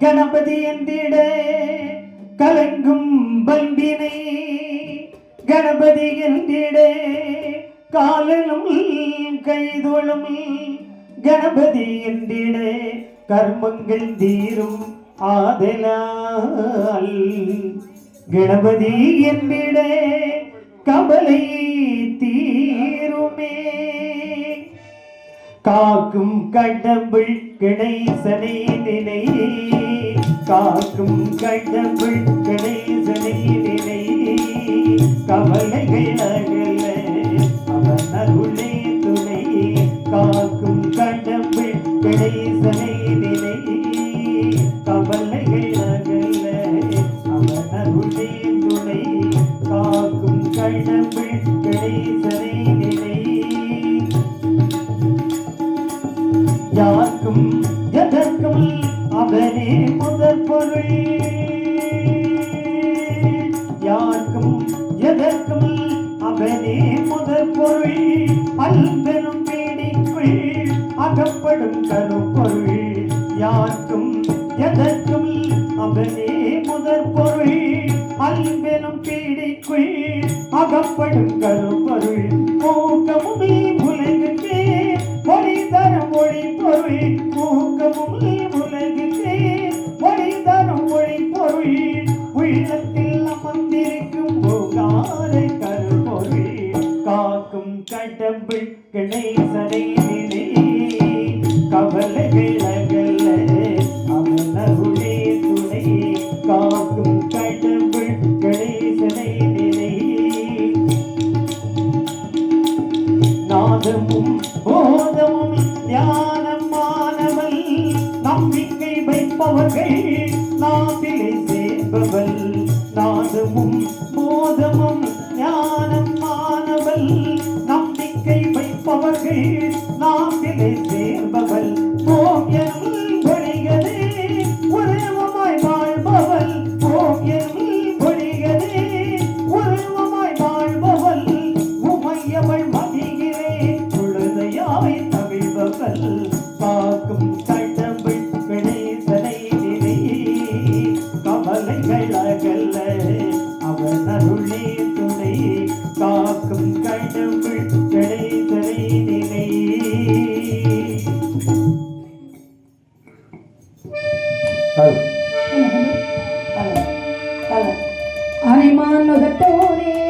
கணபதி என்றிட கலங்கும் பண்பினை கணபதி என்றிட காலனும் கைதொழும் கணபதி என்றிட கர்மங்கள் தீரும் ஆதலால். கணபதி என்றிட கபலை தீருமே. காக்கும் கடவுள் கணேசனை நினை காக்கும் கடவுள் கணேசனை நினை கவலைகள் அகல அவன் அருளே துணை. காக்கும் கடவுள் கணேசனை நினை கவலைகள் அகல அவன் அருளே துணை. காக்கும் கடவுள் கணேசனை கருப்பொருள் பொருள் அல்பெரும் பீடிக்குள் அகப்படும் கருப்பொருள் யாருக்கும் எதற்கும் அவனே முதற் பொருள். அல்பெரும் பேடிக்குள் அகப்படும் கருப்பொருள் மூக்கமுமே உலகுக்கே மொழி தரும் மொழி பொருள். காக்கும் கடவுள் கணேசனை நினை கவலைகள் அகல அமலருளே துணை. காக்கும் கடவுள் கணேசனை நாதமும் போதமும் ஞானமானவள் நம்பிக்கை வைப்பவர்கள் நாட்டிலே சேர்பவள். வைப்பவர்கள் நாட்டிலே சேர்ப்பவள் ஓம் பொழிகளே உருவமாய் வாழ்பவள். ஓம் பொழிகளே உருவமாய் வாழ்பவள். உமையவள் மதிகிறே குழந்தையாய் தவிழ்பவள். கணேசனை கவலைகள் அகல்ல அவன் அருளே துணை. காக்கும் கடவுள் அனைமான் நுகட்டோரே